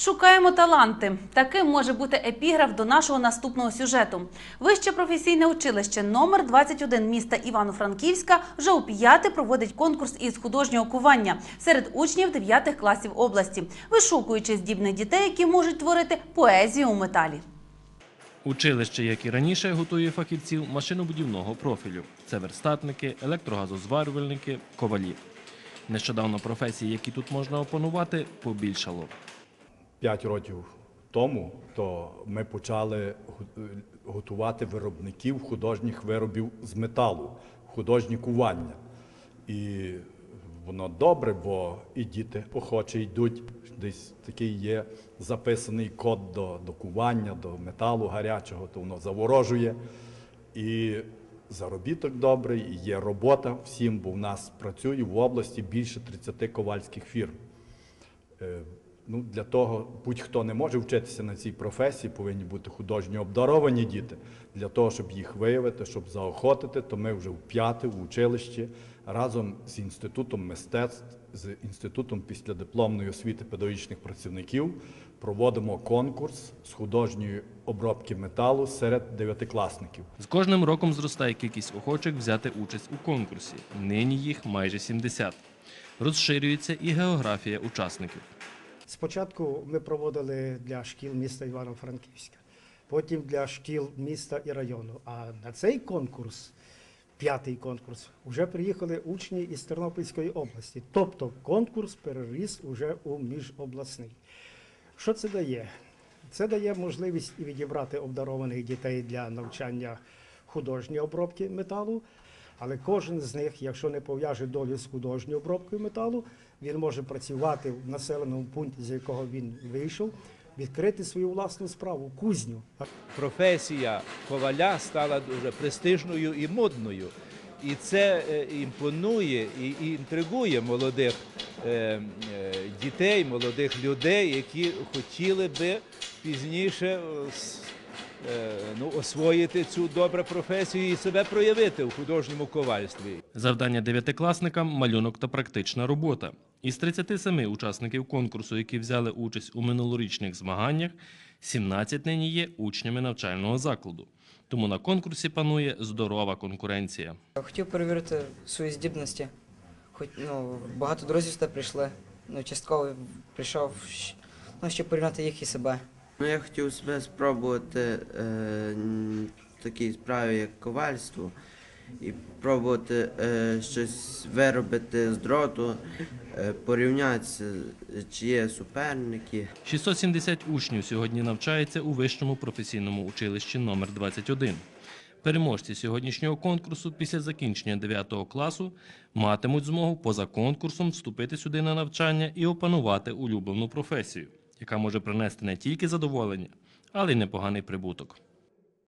Шукаємо таланти. Таким може бути епіграф до нашого наступного сюжету. Вище професійне училище номер 21 міста Івано-Франківська вже у п'яте проводить конкурс із художнього кування серед учнів 9 класів області, вишукуючи здібних дітей, які можуть творити поезію у металі. Училище, як і раніше, готує фахівців машинобудівного профілю. Це верстатники, електрогазозварювальники, ковалі. Нещодавно професії, які тут можна опанувати, побільшало. П'ять років тому то ми почали е, готувати виробників художніх виробів з металу, художні кування. І воно добре, бо і діти охоче йдуть. Десь такий є записаний код до, до кування, до металу гарячого, то воно заворожує. І заробіток добрий, і є робота всім, бо в нас працює в області більше 30 ковальських фірм. Ну, для того будь-хто не може вчитися на цій професії, повинні бути художньо обдаровані діти. Для того, щоб їх виявити, щоб заохотити, то ми вже в п'яте в училищі разом з інститутом мистецтв, з інститутом післядипломної освіти педагогічних працівників проводимо конкурс з художньої обробки металу серед дев'ятикласників. З кожним роком зростає кількість охочих взяти участь у конкурсі. Нині їх майже 70. Розширюється і географія учасників. Спочатку ми проводили для шкіл міста Івано-Франківська, потім для шкіл міста і району. А на цей конкурс, п'ятий конкурс, вже приїхали учні із Тернопільської області. Тобто конкурс переріс уже у міжобласний. Що це дає? Це дає можливість і відібрати обдарованих дітей для навчання художньої обробки металу. Але кожен з них, якщо не пов'яже долю з художньою обробкою металу, він може працювати в населеному пункті, з якого він вийшов, відкрити свою власну справу, кузню. професія коваля стала дуже престижною і модною. І це е, імпонує і інтригує молодих е, е, дітей, молодих людей, які хотіли би пізніше ну, освоїти цю добру професію і себе проявити у художньому ковальстві. Завдання дев'ятикласникам малюнок та практична робота. Із 37 учасників конкурсу, які взяли участь у минулорічних змаганнях, 17 нині є учнями навчального закладу. Тому на конкурсі панує здорова конкуренція. Хотів перевірити свої здібності. Хоч ну, багато друзів сюди прийшли. Ну, частково прийшов, ну, щоб порівняти їх і себе. Ну, я хотів себе спробувати е, в такій справі, як ковальство, і пробувати е, щось виробити з дроту, е, порівнятися, чи є суперники. 670 учнів сьогодні навчається у вищому професійному училищі номер 21. Переможці сьогоднішнього конкурсу після закінчення 9 класу матимуть змогу поза конкурсом вступити сюди на навчання і опанувати улюблену професію, яка може принести не тільки задоволення, але й непоганий прибуток.